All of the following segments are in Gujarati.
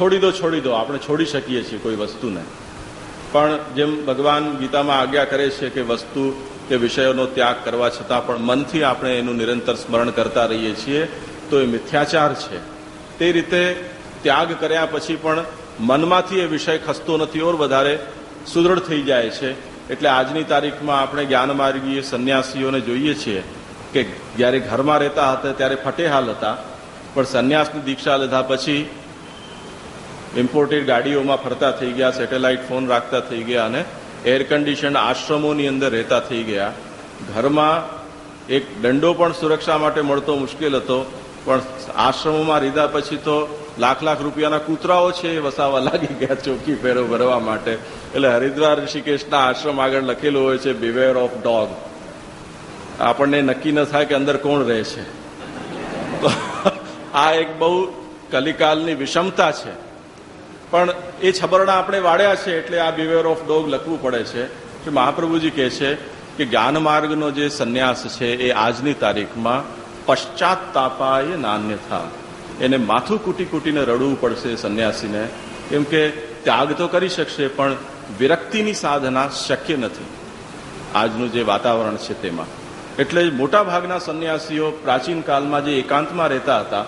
છોડી દો છોડી દો. આપણે છોડી શકીએ છીએ કોઈ વસ્તુને. પણ જેમ ભગવાન ગીતામાં આજ્ઞા કરે છે કે વસ્તુ કે વિષયોનો ત્યાગ કરવા છતાં પણ મનથી આપણે એનું નિરંતર સ્મરણ કરતા રહીએ છીએ, તો એ મિથ્યાચાર છે. તે રીતે ત્યાગ કર્યા પછી પણ મનમાંથી એ વિષય ખસતો નથી, ઓર વધારે સુદૃઢ થઈ જાય છે. એટલે આજની તારીખમાં આપણે જ્ઞાનમાર્ગીય સંન્યાસીઓને જોઈએ છીએ કે જ્યારે ઘરમાં રહેતા હતા, ત્યારે ફટેહાલ હતા. પણ સંન્યાસની દીક્ષા લીધા પછી ઇમ્પોર્ટેડ ગાડીઓમાં ફરતા થઈ ગયા સેટેલાઇટ ફોન રાખતા થઈ ગયા અને એર કન્ડિશન આશ્રમોની અંદર રહેતા થઈ ગયા. ઘરમાં એક દંડો પણ સુરક્ષા માટે મળતો મુશ્કેલ હતો, પણ આશ્રમોમાં રીધા પછી તો લાખ લાખ રૂપિયાના કૂતરાઓ છે એ વસાવા લાગી ગયા ચોકી ફેરો ભરવા માટે. એટલે હરિદ્વાર ઋષિકેશના આશ્રમ આગળ લખેલું હોય છે બિવેર ઓફ ડોગ આપણને નક્કી ન થાય કે અંદર કોણ રહે છે. તો આ એક બહુ કલિકાલની વિષમતા છે. પણ એ છબરડા આપણે વાળ્યા છે એટલે આ બિવેર ઓફ ડોગ લખવું પડે છે. શ્રી મહાપ્રભુજી કહે છે કે જ્ઞાન માર્ગનો જે સંન્યાસ છે એ આજની તારીખમાં પશ્ચાતાપાય નાન્યથા એને માથું કૂટી કૂટીને રડવું પડશે સંન્યાસીને. કેમ કે ત્યાગ તો કરી શકશે પણ વિરક્તિની સાધના શક્ય નથી. આજનું જે વાતાવરણ છે તેમાં. એટલે મોટા ભાગના સંન્યાસીઓ પ્રાચીન કાળમાં જે એકાંતમાં રહેતા હતા,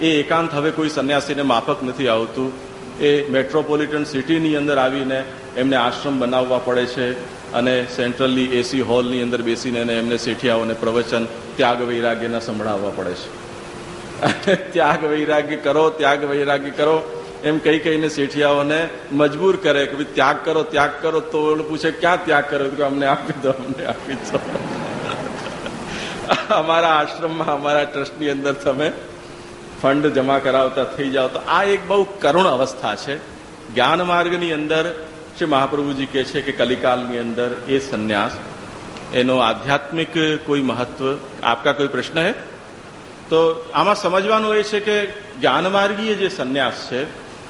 એ એકાંત હવે કોઈ સંન્યાસીને માફક નથી આવતું. એ મેટ્રોપોલિટન સિટીની અંદર આવીને એમને આશ્રમ બનાવવા પડે છે અને સેન્ટ્રલી એસી હોલની અંદર બેસીને એમને શેઠિયાઓને પ્રવચન ત્યાગ વૈરાગ્યના સંભળાવવા પડે છે. ત્યાગ વૈરાગ્ય કરો, ત્યાગ વૈરાગ્ય કરો, એમ કહી કહીને શેઠિયાઓને મજબૂર કરે કે ભાઈ ત્યાગ કરો ત્યાગ કરો, તો પૂછે ક્યાં ત્યાગ કરો? તો અમને આપી દો, અમને આપી દો. અમારા આશ્રમમાં, અમારા ટ્રસ્ટની અંદર તમે ફંડ જમા કરાવતા થઈ જાઓ તો આ એક બહુ કરુણ અવસ્થા છે. જ્ઞાન માર્ગની અંદર શ્રી મહાપ્રભુજી કહે છે કે કલિકાલની અંદર એ સંન્યાસ, એનો આધ્યાત્મિક કોઈ મહત્વ, આપકા કોઈ પ્રશ્ન હે? તો આમાં સમજવાનું એ છે કે જ્ઞાનમાર્ગીય જે સંન્યાસ છે,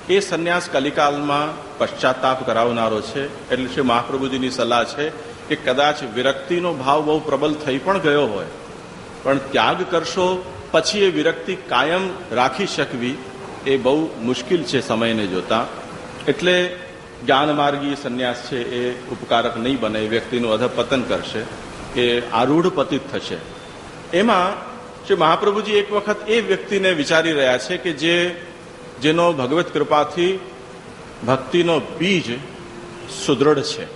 એ સંન્યાસ કલિકાલમાં પશ્ચાતાપ કરાવનારો છે. એટલે શ્રી મહાપ્રભુજીની સલાહ છે કે કદાચ વિરક્તિનો ભાવ બહુ પ્રબલ થઈ પણ ગયો હોય, પણ ત્યાગ કરશો પછી એ વિરક્તિ કાયમ રાખી શકવી એ બહુ મુશ્કેલ છે સમયને જોતા. એટલે જ્ઞાનમાર્ગી સંન્યાસ છે એ ઉપકારક નહીં બને વ્યક્તિનું અધપતન કરશે, એ આરૂઢ પતિત થશે. એમાં શ્રી મહાપ્રભુજી એક વખત એ વ્યક્તિને વિચારી રહ્યા છે કે જે, જેનો ભગવત કૃપાથી ભક્તિનો બીજ સુદૃઢ છે.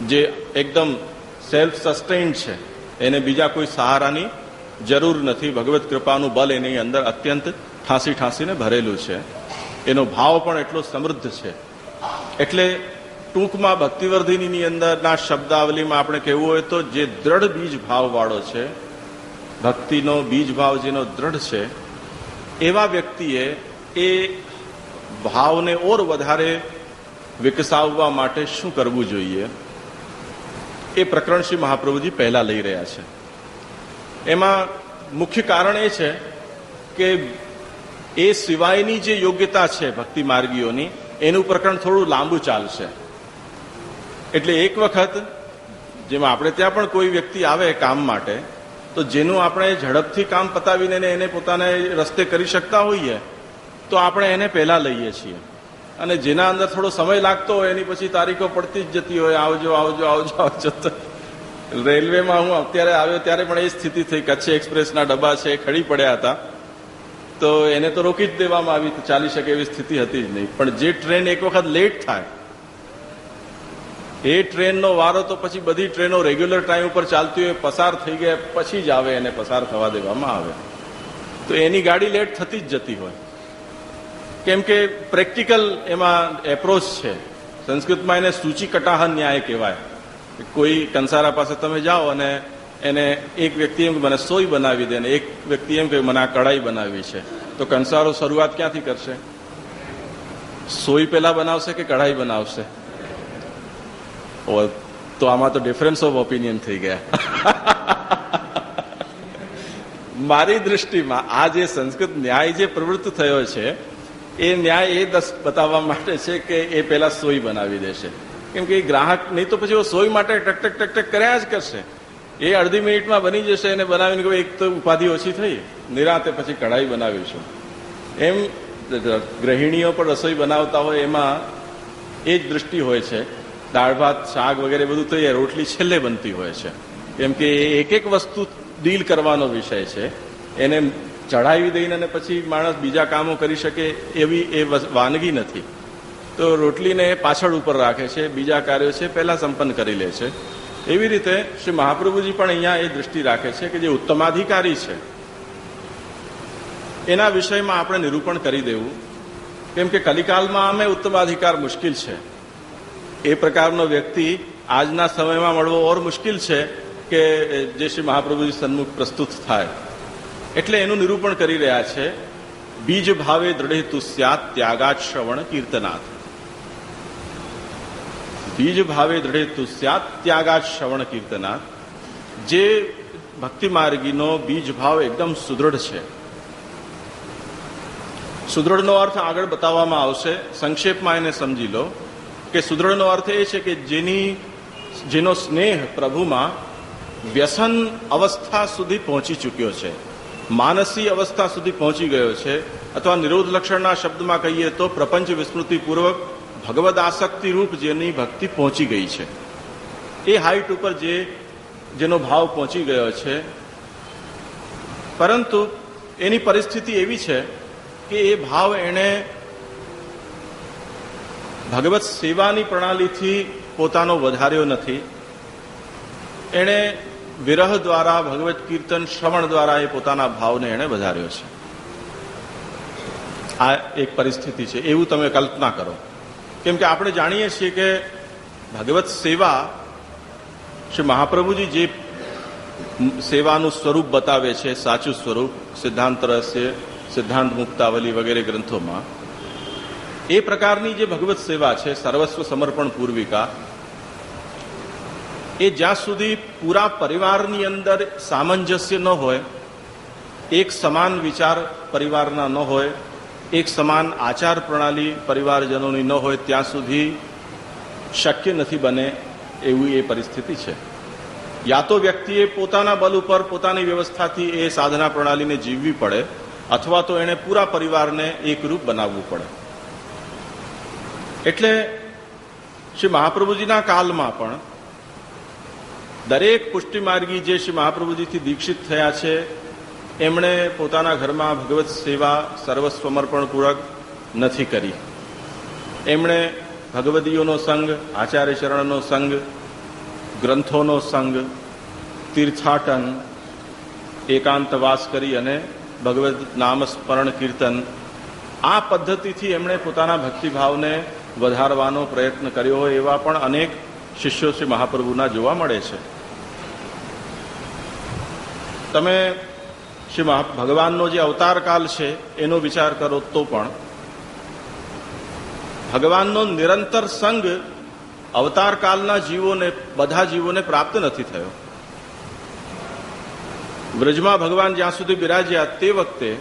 જે એકદમ સેલ્ફ સસ્ટેન્ડ છે. એને બીજા કોઈ સહારાની જરૂર નથી. ભગવત કૃપાનું બલ એની અંદર અત્યંત ઠાંસી ઠાંસીને ભરેલું છે. એનો ભાવ પણ એટલો સમૃદ્ધ છે. એટલે ટૂંકમાં ભક્તિવર્ધિનીની અંદરના શબ્દાવલીમાં આપણે કહેવું હોય તો જે દ્રઢ બીજ ભાવવાળો છે, ભક્તિનો બીજ ભાવ જેનો દ્રઢ છે, એવા વ્યક્તિએ એ ભાવને ઓર વધારે વિકસાવવા માટે શું કરવું જોઈએ? એ પ્રકરણ શ્રી મહાપ્રભુજી પહેલા લઈ રહ્યા છે. એમાં મુખ્ય કારણ એ છે કે એ સિવાયની જે યોગ્યતા છે ભક્તિ માર્ગીઓની, એનું પ્રકરણ થોડું લાંબુ ચાલશે. એટલે એક વખત જેમાં આપણે ત્યાં પણ કોઈ વ્યક્તિ આવે કામ માટે, તો જેનું આપણે ઝડપથી કામ પતાવીને એને પોતાને રસ્તે કરી શકતા હોઈએ, તો આપણે એને પહેલા લઈએ છીએ. અને જેના અંદર થોડો સમય લાગતો હોય, એની પછી તારીખો પડતી જ જતી હોય, આવજો આવજો આવજો આવજો. રેલવેમાં હું અત્યારે આવ્યો ત્યારે પણ એ સ્થિતિ થઈ. કચ્છ એક્સપ્રેસના ડબ્બા છે ખડી પડ્યા હતા. તો એને તો રોકી જ દેવામાં આવી ચાલી શકે એવી સ્થિતિ હતી જ નહીં. પણ જે ટ્રેન એક વખત લેટ થાય, એ ટ્રેનનો વારો તો પછી બધી ટ્રેનો રેગ્યુલર ટાઈમ ઉપર ચાલતી હોય, પસાર થઈ ગયા, પછી જ આવે, એને પસાર થવા દેવામાં આવે. તો એની ગાડી લેટ થતી જ જતી હોય. કેમ કે પ્રેક્ટિકલ એમાં એપ્રોચ છે. સંસ્કૃતમાં એને સૂચિ કટાહ ન્યાય કહેવાય. કોઈ કંસારા પાસે તમે જાઓ અને એને એક વ્યક્તિ એમ મને સોય બનાવી દે ને એક વ્યક્તિ એમ કે, મને આ કઢાઈ બનાવી છે. તો કંસારો શરૂઆત ક્યાંથી કરશે? સોય પેલા બનાવશે કે કઢાઈ બનાવશે? તો આમાં તો ડિફરન્સ ઓફ ઓપિનિયન થઈ ગયા. મારી દૃષ્ટિમાં આ જે સંસ્કૃત ન્યાય જે પ્રવૃત્ત થયો છે, એ ન્યાય એ બતાવવા માટે છે કે એ પેલા સોય બનાવી દેશે. કેમ કે એ ગ્રાહક નહીં તો પછી સોય માટે ટક ટક ટક ટક કર્યા જ કરશે. એ અડધી મિનિટમાં બની જશે એને બનાવીને એક તો ઉપાધિ ઓછી થઈ. નિરાતે પછી કઢાઈ બનાવીશું. એમ ગૃહિણીઓ પણ રસોઈ બનાવતા હોય એમાં એ જ દૃષ્ટિ હોય છે. દાળ, ભાત, શાક વગેરે બધું તો એ રોટલી છેલ્લે બનતી હોય છે. કેમ કે એક એક વસ્તુ ડીલ કરવાનો વિષય છે. એને ચઢાવી દઈને અને પછી માણસ બીજા કામો કરી શકે એવી એ વાનગી નથી. તો રોટલીને પાછળ ઉપર રાખે છે, બીજા કાર્યો છે, પહેલા સંપન્ન કરી લે છે. એવી રીતે શ્રી મહાપ્રભુજી પણ અહીંયા એ દૃષ્ટિ રાખે છે કે જે ઉત્તમાધિકારી છે. એના વિષયમાં આપણે નિરૂપણ કરી દેવું. કેમ કે કલિકાલમાં અમે ઉત્તમાધિકાર મુશ્કેલ છે. એ પ્રકારનો વ્યક્તિ આજના સમયમાં મળવો ઓર મુશ્કેલ છે કે જે શ્રી મહાપ્રભુજી સન્મુખ પ્રસ્તુત થાય. એટલે એનું નિરૂપણ કરી રહ્યા છે. બીજ ભાવે દ્રઢ તુષ્યાત ત્યાગાત શ્રવણ કીર્તનાથ. બીજ ભાવે દ્રઢે તુ સ્યાત ત્યાગાત શ્રવણ કીર્તનાથ જે ભક્તિ માર્ગીનો બીજ ભાવ એકદમ સુદૃઢ છે. સુદૃઢનો અર્થ આગળ બતાવવામાં આવશે. સંક્ષેપમાં એને સમજી લો કે સુદૃઢનો અર્થ એ છે કે જેની, જેનો સ્નેહ પ્રભુમાં વ્યસન અવસ્થા સુધી પહોંચી ચૂક્યો છે. માનસી અવસ્થા સુધી પહોંચી ગયો છે. અથવા નિરોધ લક્ષણના શબ્દમાં કહીએ તો પ્રપંચ વિસ્મૃતિપૂર્વક ભગવદ આસક્તિ રૂપ જેની ભક્તિ પહોંચી ગઈ છે. એ હાઈટ ઉપર જે, જેનો ભાવ પહોંચી ગયો છે. પરંતુ એની પરિસ્થિતિ એવી છે કે એ ભાવ એણે ભગવત સેવાની પ્રણાલીથી પોતાનો વધાર્યો નથી. એણે વિરહ દ્વારા, ભગવત કીર્તન શ્રવણ દ્વારા એ પોતાના ભાવને એણે વધાર્યો છે. આ એક પરિસ્થિતિ છે. એવું તમે કલ્પના કરો. કેમ કે આપણે જાણીએ છીએ કે ભગવત સેવા શ્રી મહાપ્રભુજી જે સેવાનું સ્વરૂપ બતાવે છે, સાચું સ્વરૂપ, સિદ્ધાંત રહસ્ય, સિદ્ધાંત મુક્તાવલી વગેરે ગ્રંથોમાં, એ પ્રકારની જે ભગવત સેવા છે, સર્વસ્વ સમર્પણ પૂર્વિકા, એ જ્યાં સુધી પૂરા પરિવારની અંદર સામંજસ્ય ન હોય, એક સમાન વિચાર પરિવારના ન હોય એક સમાન આચાર પ્રણાલી પરિવારજનોની ન હોય ત્યાં સુધી શક્ય નથી બને એવી એ પરિસ્થિતિ છે. યા તો વ્યક્તિએ પોતાના બલ ઉપર પોતાની વ્યવસ્થાથી એ સાધના પ્રણાલીને જીવવી પડે અથવા તો એણે પૂરા પરિવારને એકરૂપ બનાવવું પડે. એટલે શ્રી મહાપ્રભુજીના કાલમાં પણ દરેક પુષ્ટિમાર્ગી જે શ્રી મહાપ્રભુજીથી દીક્ષિત થયા છે એમણે પોતાના ઘરમાં ભગવત સેવા સર્વસ્વમર્પણપૂર્વક નથી કરી. એમણે ભગવદીઓનો સંગ, આચાર્ય ચરણનો સંગ, ગ્રંથોનો સંગ, તીર્થાટન, એકાંતવાસ કરી અને ભગવદ નામ સ્મરણ કીર્તન આ પદ્ધતિથી એમણે પોતાના ભક્તિભાવને વધારવાનો પ્રયત્ન કર્યો હોય એવા પણ અનેક શિષ્યો શ્રી મહાપ્રભુના જોવા મળે છે. તમે શ્રી ભગવાનનો જે અવતાર કાલ છે, એનો વિચાર કરો તો પણ. ભગવાનનો નિરંતર સંગ અવતાર કાલના જીવોને, બધા જીવોને પ્રાપ્ત નથી થયો. વ્રજમાં ભગવાન જ્યાં સુધી બિરાજ્યા તે વખતે,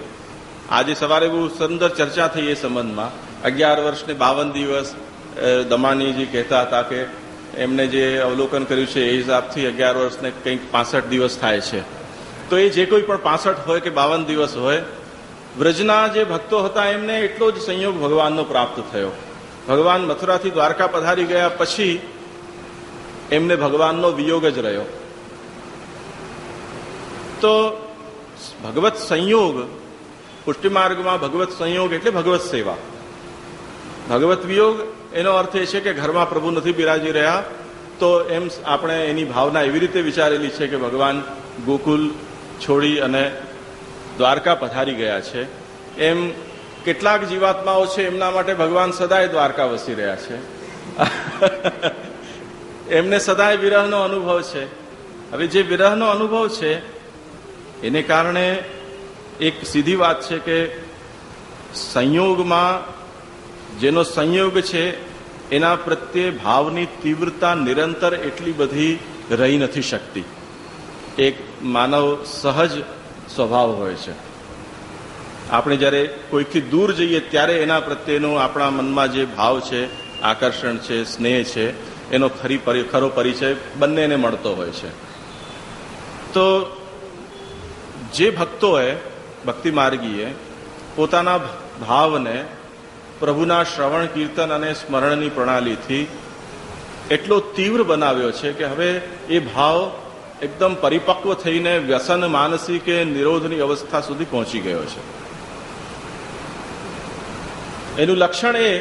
આજે સવારે બહુ સુંદર ચર્ચા થઈ એ સંબંધમાં. અગિયાર વર્ષને બાવન દિવસ દમાનીજી કહેતા હતા કે એમને જે અવલોકન કર્યું છે એ હિસાબથી અગિયાર વર્ષને કંઈક પાસઠ દિવસ થાય છે. તો એ જે કોઈ પણ પાસઠ હોય કે બાવન દિવસ હોય, વ્રજના જે ભક્તો હતા, એમને એટલો જ સંયોગ ભગવાનનો પ્રાપ્ત થયો. ભગવાન મથુરાથી દ્વારકા પધારી ગયા પછી એમને ભગવાનનો વિયોગ જ રહ્યો. તો ભગવત સંયોગ પુષ્ટિમાર્ગમાં ભગવત સંયોગ એટલે ભગવત સેવા. ભગવત વિયોગ, એનો અર્થ એ છે કે ઘરમાં પ્રભુ નથી બિરાજી રહ્યા, તો એમ આપણે એની ભાવના એવી રીતે વિચારેલી છે કે ભગવાન ગોકુલ છોડી અને દ્વારકા પધારી ગયા છે. એમ કેટલાક જીવાત્માઓ છે, એમના માટે ભગવાન સદાય દ્વારકા વસી રહ્યા છે. એમને સદાય વિરહનો અનુભવ છે. હવે જે વિરહનો અનુભવ છે, એને કારણે એક સીધી વાત છે કે સંયોગમાં જેનો સંયોગ છે, એના પ્રત્યે ભાવની તીવ્રતા નિરંતર એટલી બધી રહી નથી શકતી. એક માનવ સહજ સ્વભાવ હોય છે. આપણે જ્યારે કોઈથી દૂર જઈએ ત્યારે એના પ્રત્યેનો આપણા મનમાં જે ભાવ છે, આકર્ષણ છે, સ્નેહ છે, એનો ખરી ખરો પરિચય બંનેને મળતો હોય છે. તો જે ભક્તોએ, ભક્તિ માર્ગીએ પોતાના ભાવને પ્રભુના શ્રવણ, કીર્તન અને સ્મરણની પ્રણાલીથી એટલો તીવ્ર બનાવ્યો છે કે હવે એ ભાવ એકદમ પરિપક્વ થઈને વ્યસન, માનસિક નિરોધની અવસ્થા સુધી પહોંચી ગયો છે. એનું લક્ષણ એ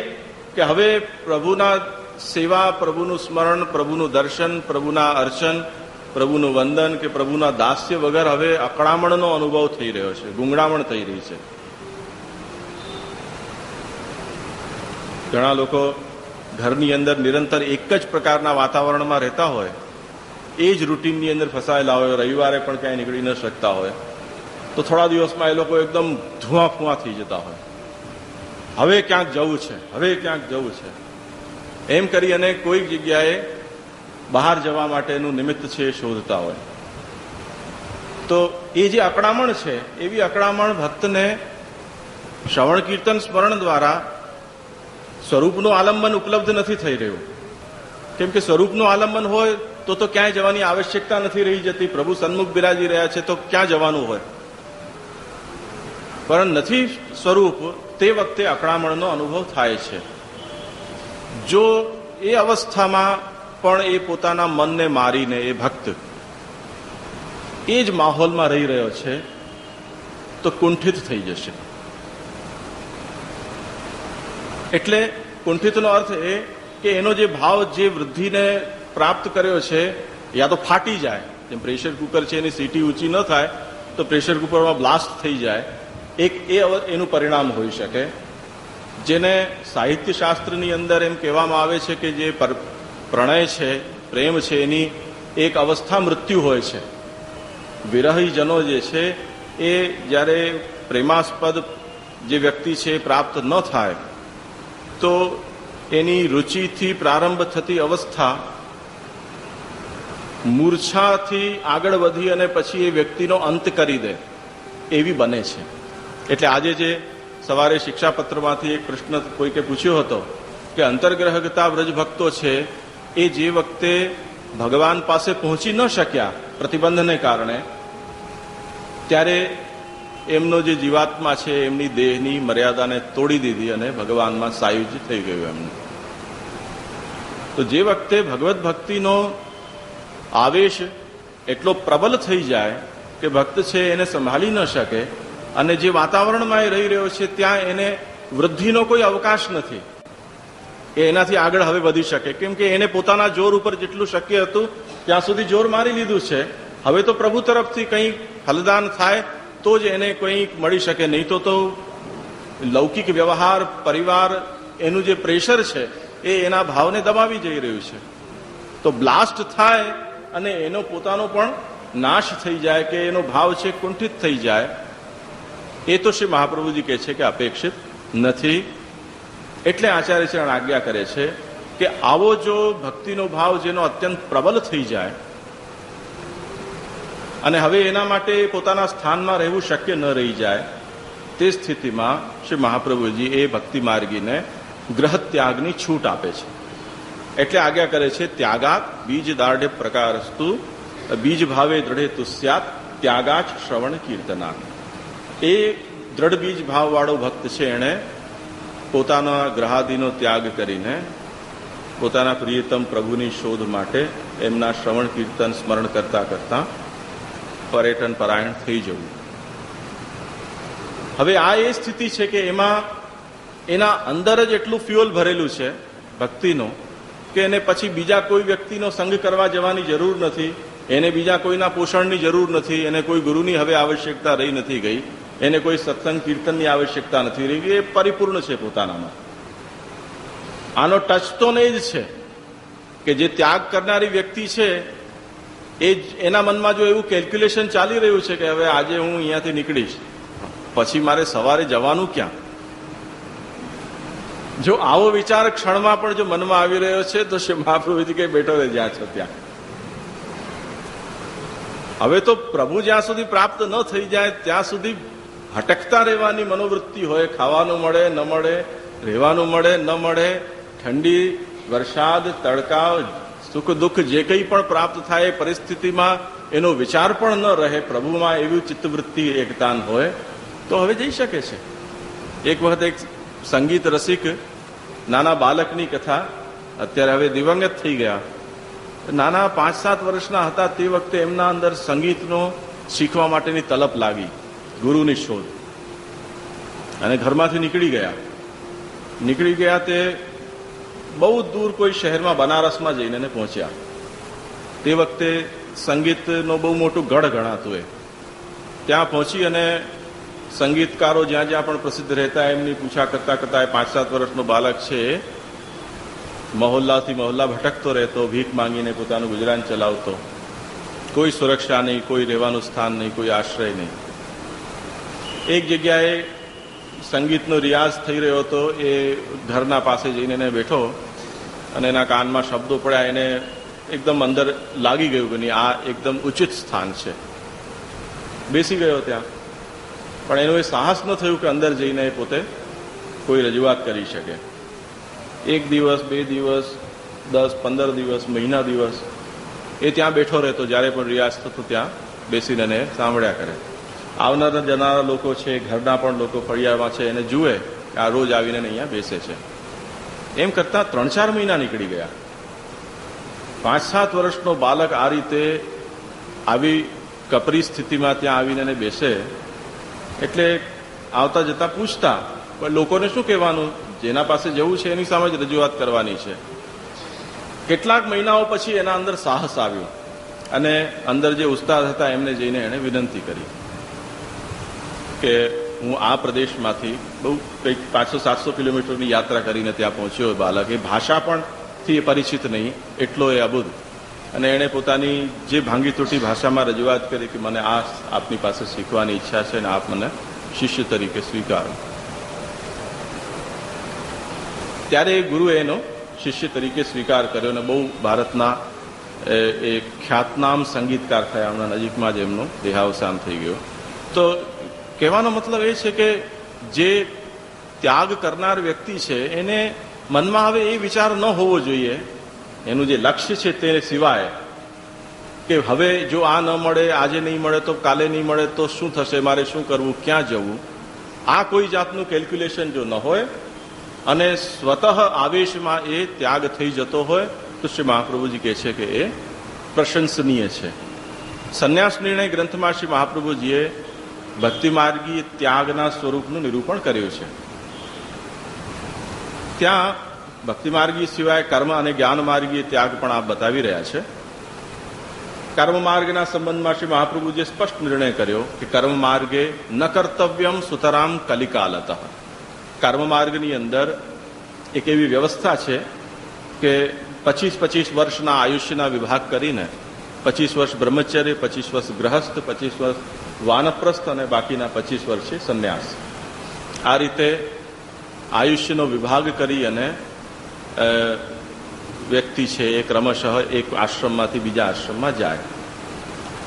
કે હવે પ્રભુના સેવા, પ્રભુનું સ્મરણ, પ્રભુનું દર્શન, પ્રભુના અર્ચન, પ્રભુનું વંદન કે પ્રભુના દાસ્ય વગર હવે અકળામણનો અનુભવ થઈ રહ્યો છે, ગુંગળામણ થઈ રહી છે. ઘણા લોકો ઘરની અંદર નિરંતર એક જ પ્રકારના વાતાવરણમાં રહેતા હોય એ જ રૂટીનની અંદર ફસાયેલા હોય, રવિવારે પણ ક્યાંય નીકળી ન શકતા હોય, તો થોડા દિવસમાં એ લોકો એકદમ ધુઆફુઆ થઈ જતા હોય. હવે ક્યાંક જવું છે, હવે ક્યાંક જવું છે. એમ કરી અને કોઈક જગ્યાએ બહાર જવા માટેનું નિમિત્ત છે એ શોધતા હોય. તો એ જે અકળામણ છે, એવી અકળામણ ભક્તને શ્રવણ કીર્તન સ્મરણ દ્વારા સ્વરૂપનું આલંબન ઉપલબ્ધ નથી થઈ રહ્યું. કેમ કે સ્વરૂપનું આલંબન હોય તો તો ક્યાંય જવાની આવશ્યકતા નથી રહી જતી. પ્રભુ સન્મુખ બિરાજી રહ્યા છે તો ક્યાં જવાનું હોય? પણ નથી સ્વરૂપ તે વખતે અકળામણનો અનુભવ થાય છે. જો એ અવસ્થામાં પણ એ પોતાના મનને મારીને એ ભક્ત એ જ માહોલમાં રહી રહ્યો છે, તો કુંઠિત થઈ જશે. એટલે કુંઠિતનો અર્થ એ કે એનો જે ભાવ, જે વૃદ્ધિને પ્રાપ્ત કર્યો છે, યા તો ફાટી જાય. જેમ પ્રેશર કુકર છે, એની સીટી ઊંચી ન થાય, તો પ્રેશર કુકરમાં બ્લાસ્ટ થઈ જાય. એક એ એનું પરિણામ હોઈ શકે. જેને સાહિત્ય શાસ્ત્રની અંદર એમ કહેવામાં આવે છે કે જે પ્રણય છે, પ્રેમ છે, એની એક અવસ્થા મૃત્યુ હોય છે. વિરહીજનો જે છે, એ જ્યારે પ્રેમાસ્પદ જે વ્યક્તિ છે પ્રાપ્ત ન થાય, તો એની રુચિથી પ્રારંભ થતી અવસ્થા મૂર્છાથી આગળ વધી અને પછી એ વ્યક્તિનો અંત કરી દે, એવી બને છે. એટલે આજે જે સવારે શિક્ષાપત્રમાંથી એક પ્રશ્ન કોઈકે પૂછ્યો હતો કે અંતર્ગ્રહતા વ્રજ ભક્તો છે, એ જે વખતે ભગવાન પાસે પહોંચી ન શક્યા પ્રતિબંધને કારણે, ત્યારે એમનો જે જીવાત્મા છે, એમની દેહની મર્યાદાને તોડી દીધી અને ભગવાનમાં સાયુજ થઈ ગયું એમનું. તો જે વખતે ભગવત ભક્તિનો આવેશ એટલો પ્રબલ થઈ જાય કે ભક્ત છે એને સંભાળી ન શકે અને જે વાતાવરણમાં એ રહી રહ્યો છે ત્યાં એને વૃદ્ધિનો કોઈ અવકાશ નથી. એ એનાથી આગળ હવે વધી શકે. કેમ કે એને પોતાના જોર ઉપર જેટલું શક્ય હતું, ત્યાં સુધી જોર મારી લીધું છે. હવે તો પ્રભુ તરફથી કંઈ ફલદાન થાય તો જ એને કંઈક મળી શકે. નહીં તો તો લૌકિક વ્યવહાર, પરિવાર, એનું જે પ્રેશર છે એ એના ભાવને દબાવી જઈ રહ્યું છે. તો બ્લાસ્ટ થાય અને એનો પોતાનો પણ નાશ થઈ જાય કે એનો ભાવ છે કુંઠિત થઈ જાય, એ તો શ્રી મહાપ્રભુજી કહે છે કે અપેક્ષિત નથી. એટલે આચાર્યચરણ આજ્ઞા કરે છે કે આવો જો ભક્તિનો ભાવ જેનો અત્યંત પ્રબલ થઈ જાય, અને હવે એના માટે પોતાના સ્થાનમાં રહેવું શક્ય ન રહી જાય, તે સ્થિતિમાં શ્રી મહાપ્રભુજી એ ભક્તિ માર્ગીને ગ્રહ ત્યાગની છૂટ આપે છે. એટલે આજ્ઞા કરે છે, ત્યાગાત બીજ દાઢે પ્રકારસ્તુ, બીજ ભાવે દ્રઢે તુસ્યાત ત્યાગાચ શ્રવણ કીર્તના એ દ્રઢ બીજ ભાવવાળો ભક્ત છે એણે પોતાના ગ્રહાદિનો ત્યાગ કરીને પોતાના પ્રિયતમ પ્રભુની શોધ માટે એમના શ્રવણ કીર્તન સ્મરણ કરતા કરતા પર્યટન પરાયણ થઈ જવું. હવે આ એ સ્થિતિ છે કે એમાં એના અંદર જ એટલું ફ્યુઅલ ભરેલું છે ભક્તિનું કે એને પછી બીજા કોઈ વ્યક્તિનો સંગ કરવા જવાની જરૂર નથી, એને બીજા કોઈના પોષણની જરૂર નથી, એને કોઈ ગુરુની હવે આવશ્યકતા રહી નથી ગઈ, એને કોઈ સત્સંગ કીર્તનની આવશ્યકતા નથી રહી એ પરિપૂર્ણ છે પોતાનામાં. આનો ટચ તો નહીં જ છે કે જે ત્યાગ કરનારી વ્યક્તિ છે, એ જ એના મનમાં જો એવું કેલ્ક્યુલેશન ચાલી રહ્યું છે કે હવે આજે હું અહીંયાથી નીકળીશ, પછી મારે સવારે જવાનું ક્યાં? જો આવો વિચાર ક્ષણમાં પણ જો મનમાં આવી રહ્યો છે, તો શ્રી મહાપ્રભુજી કઈ બેઠો રહે જ્યાં છો ત્યાં. હવે તો પ્રભુ જ્યાં સુધી પ્રાપ્ત ન થઈ જાય, ત્યાં સુધી હટકતા રહેવાની મનોવૃત્તિ હોય. ખાવાનું મળે, ન મળે, રહેવાનું મળે, ન મળે, ઠંડી, વરસાદ, તડકાવ, સુખ દુઃખ જે કંઈ પણ પ્રાપ્ત થાય એ પરિસ્થિતિમાં એનો વિચાર પણ ન રહે, પ્રભુમાં એવી ચિત્તવૃત્તિ, એકતાન હોય, તો હવે જઈ શકે છે. એક વખત એક સંગીત રસિક નાના બાલકની કથા. અત્યારે હવે દિવંગત થઈ ગયા. નાના પાંચ સાત વર્ષના હતા તે વખતે એમના અંદર સંગીતનો શીખવા માટેની તલપ લાગી, ગુરુની શોધ. અને ઘરમાંથી નીકળી ગયા. નીકળી ગયા તે બહુ દૂર કોઈ શહેરમાં બનારસમાં જઈને એને પહોંચ્યા. તે વખતે સંગીતનો બહુ મોટું ગઢ ગણાતું એ. ત્યાં પહોંચી અને સંગીતકારો જ્યાં જ્યાં પણ પ્રસિદ્ધ રહેતા એમની પૂછા કરતા કરતા એ પાંચ સાત વર્ષનો બાલક છે. મહોલ્લાથી મહોલ્લા ભટકતો રહેતો, ભીખ માંગીને પોતાનું ગુજરાન ચલાવતો. કોઈ સુરક્ષા નહીં, કોઈ રહેવાનું સ્થાન નહીં, કોઈ આશ્રય નહીં. એક જગ્યાએ સંગીતનો રિયાઝ થઈ રહ્યો હતો, એ ઘરના પાસે જઈને એને બેઠો અને એના કાનમાં શબ્દો પડ્યા, એને એકદમ અંદર લાગી ગયું કે નહીં, આ એકદમ ઉચિત સ્થાન છે. બેસી ગયો ત્યાં. પણ એનું એ સાહસ ન થયું કે અંદર જઈને એ પોતે કોઈ રજૂઆત કરી શકે. એક દિવસ, બે દિવસ, દસ, પંદર દિવસ, મહિના દિવસ એ ત્યાં બેઠો રહેતો, જ્યારે પણ રિયાઝ થતો ત્યાં બેસીને એને સાંભળ્યા કરે. આવનારા જનારા લોકો છે, ઘરના પણ લોકો ફળિયામાં છે, એને જુએ કે આ રોજ આવીને અહીંયા બેસે છે. એમ કરતાં ત્રણ ચાર મહિના નીકળી ગયા. પાંચ સાત વર્ષનો બાલક આ રીતે આવી કપરી સ્થિતિમાં ત્યાં આવીને બેસે એટલે આવતા જતા પૂછતા, પણ લોકોને શું કહેવાનું? જેના પાસે જવું છે એની સામે જ રજૂઆત કરવાની છે. કેટલાક મહિનાઓ પછી એના અંદર સાહસ આવ્યું અને અંદર જે ઉસ્તાદ હતા એમને જઈને એણે વિનંતી કરી કે હું આ પ્રદેશમાંથી બહુ કંઈક પાંચસો, સાતસો કિલોમીટરની યાત્રા કરીને ત્યાં પહોંચ્યો બાલક એ ભાષા પણ થી પરિચિત નહીં, એટલો એ અબુદ અને એણે પોતાની જે ભાંગી તૂટી ભાષામાં રજૂઆત કરી કે મને આ આપની પાસે શીખવાની ઈચ્છા છે અને આપ મને શિષ્ય તરીકે સ્વીકારો. ત્યારે એ ગુરુએ એનો શિષ્ય તરીકે સ્વીકાર કર્યો અને બહુ ભારતના એ ખ્યાતનામ સંગીતકાર થયા. હમણાં નજીકમાં જ એમનો દેહાવસાન થઈ ગયો. તો કહેવાનો મતલબ એ છે કે જે ત્યાગ કરનાર વ્યક્તિ છે, એને મનમાં હવે એ વિચાર ન હોવો જોઈએ. એનું જે લક્ષ્ય છે તે સિવાય કે હવે જો આ ન મળે, આજે નહીં મળે, તો કાલે નહીં મળે, તો શું થશે, મારે શું કરવું, ક્યાં જવું? આ કોઈ જાતનું કેલ્ક્યુલેશન જો ન હોય અને સ્વતઃ આવેશમાં એ ત્યાગ થઈ જતો હોય, તો શ્રી મહાપ્રભુજી કહે છે કે એ પ્રશંસનીય છે. સંન્યાસ નિર્ણય ગ્રંથમાં શ્રી મહાપ્રભુજીએ ભક્તિ માર્ગી ત્યાગના સ્વરૂપનું નિરૂપણ કર્યું છે. ત્યાં ભક્તિ માર્ગી સિવાય કર્મ અને જ્ઞાન માર્ગીય ત્યાગ પણ આપ બતાવી રહ્યા છે. કર્મ માર્ગના સંબંધમાં શ્રી મહાપ્રભુજીએ સ્પષ્ટ નિર્ણય કર્યો કે કર્મ માર્ગે ન કર્તવ્યમ સુતરામ કલિકાલત. કર્મ માર્ગની અંદર એક એવી વ્યવસ્થા છે કે પચીસ પચીસ વર્ષના આયુષ્યના વિભાગ કરીને પચીસ વર્ષ બ્રહ્મચર્ય, પચીસ વર્ષ ગ્રહસ્થ, પચીસ વર્ષ વાનપ્રસ્થ અને બાકીના પચીસ વર્ષ સંન્યાસ. આ રીતે આયુષ્યનો વિભાગ કરી અને વ્યક્તિ છે એ ક્રમશઃ એક આશ્રમમાંથી બીજા આશ્રમમાં જાય.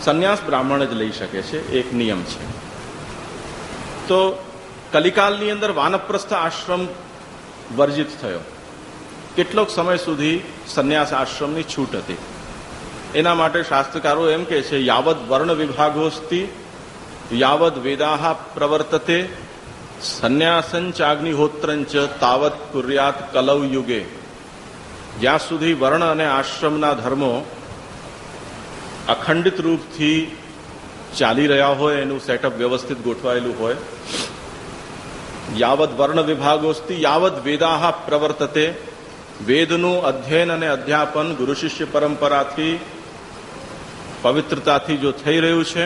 સંન્યાસ બ્રાહ્મણ જ લઈ શકે છે, એક નિયમ છે. તો કલિકાલની અંદર વાનપ્રસ્થ આશ્રમ વર્જિત થયો. કેટલોક સમય સુધી સંન્યાસ આશ્રમની છૂટ હતી. એના માટે શાસ્ત્રકારો એમ કહે છે યાવત વર્ણ વિભાગોસ્તી યાવત વેદાહ પ્રવર્તતે, સંન્યાસંચાગ્નિહોત્રંચ તાવત કુર્યાત કલવ યુગે. જ્યાં સુધી વર્ણ અને આશ્રમના ધર્મો અખંડિત રૂપથી ચાલી રહ્યા હોય, એનું સેટઅપ વ્યવસ્થિત ગોઠવાયેલું હોય યાવત વર્ણ વિભાગોસ્તી યાવત વેદાહ પ્રવર્તતે, વેદનું અધ્યયન અને અધ્યાપન ગુરુ શિષ્ય પરંપરાથી, પવિત્રતાથી જો થઈ રહ્યું છે,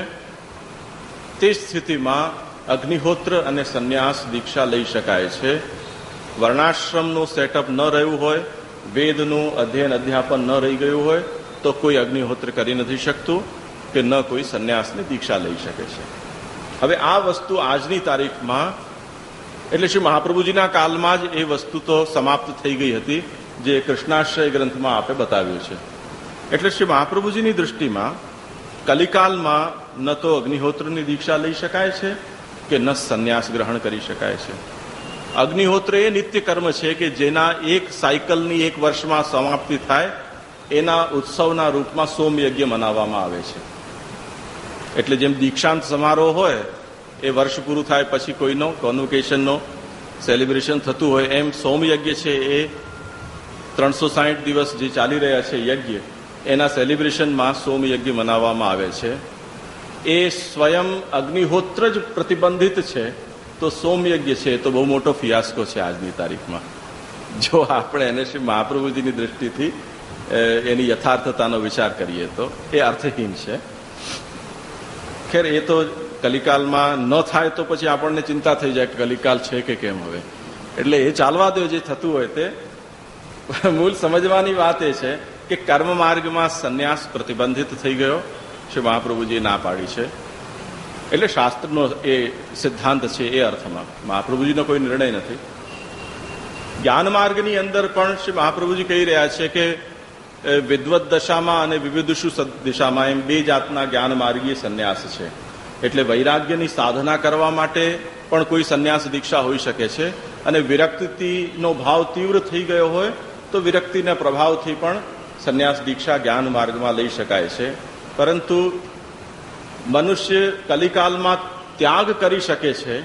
તે સ્થિતિમાં અગ્નિહોત્ર અને સંન્યાસ દીક્ષા લઈ શકાય છે. વર્ણાશ્રમનું સેટઅપ ન રહ્યું હોય વેદનું અધ્યયન અધ્યાપન ન રહી ગયું હોય તો કોઈ અગ્નિહોત્ર કરી નથી શકતું કે ન કોઈ સંન્યાસની દીક્ષા લઈ શકે છે. હવે આ વસ્તુ આજની તારીખમાં, એટલે શ્રી મહાપ્રભુજીના કાલમાં જ એ વસ્તુ તો સમાપ્ત થઈ ગઈ હતી જે કૃષ્ણાશ્રય ગ્રંથમાં આપે બતાવ્યું છે. એટલે શ્રી મહાપ્રભુજીની દૃષ્ટિમાં કલિકાલમાં ન તો અગ્નિહોત્રની દીક્ષા લઈ શકાય છે કે ન સંન્યાસ ગ્રહણ કરી શકાય છે. અગ્નિહોત્ર એ નિત્ય કર્મ છે કે જેના એક સાયકલની એક વર્ષમાં સમાપ્તિ થાય, એના ઉત્સવના રૂપમાં સોમયજ્ઞ મનાવવામાં આવે છે. એટલે જેમ દીક્ષાંત સમારોહ હોય, એ વર્ષ પૂરું થાય પછી કોઈનો કોન્વોકેશનનો સેલિબ્રેશન થતું હોય, એમ સોમયજ્ઞ છે એ ત્રણસો સાહીઠ દિવસ જે ચાલી રહ્યા છે યજ્ઞ, એના સેલિબ્રેશનમાં સોમયજ્ઞ મનાવવામાં આવે છે. એ સ્વયં અગ્નિહોત્ર જ પ્રતિબંધિત છે. તો સોમયજ્ઞ છે, એ તો બહુ મોટો ફિયાસ્કો છે આજની તારીખમાં. જો આપણે એને શ્રી મહાપ્રભુજીની દ્રષ્ટિથી એની યથાર્થતાનો વિચાર કરીએ તો, એ અર્થહીન છે. ખેર, એ તો કલિકાલમાં ન થાય તો પછી આપણને ચિંતા થઈ જાય કે કલિકાલ છે કે કેમ હવે. એટલે એ ચાલવા દો જે થતું હોય તે. મૂળ સમજવાની વાત એ છે કે કર્મ માર્ગમાં સંન્યાસ પ્રતિબંધિત થઈ ગયો. શ્રી મહાપ્રભુજીએ ના પાડી છે. એટલે શાસ્ત્રનો એ સિદ્ધાંત છે, એ અર્થમાં. મહાપ્રભુજીનો કોઈ નિર્ણય નથી. જ્ઞાન માર્ગની અંદર પણ શ્રી મહાપ્રભુજી કહી રહ્યા છે કે વિદવત દશામાં અને વિવિધુષુ દિશામાં એમ બે જાતના જ્ઞાન માર્ગીય સંન્યાસ છે. એટલે વૈરાગ્યની સાધના કરવા માટે પણ કોઈ સંન્યાસ દીક્ષા હોઈ શકે છે. અને વિરક્તિનો ભાવ તીવ્ર થઈ ગયો હોય, તો વિરક્તિના પ્રભાવથી પણ સંન્યાસ દીક્ષા જ્ઞાન માર્ગમાં લઈ શકાય છે. પરંતુ મનુષ્ય કલિકાલમાં ત્યાગ કરી શકે છે,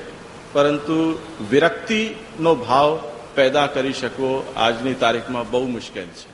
પરંતુ વિરક્તિનો ભાવ પેદા કરી શકવો આજની તારીખમાં બહુ મુશ્કેલ છે.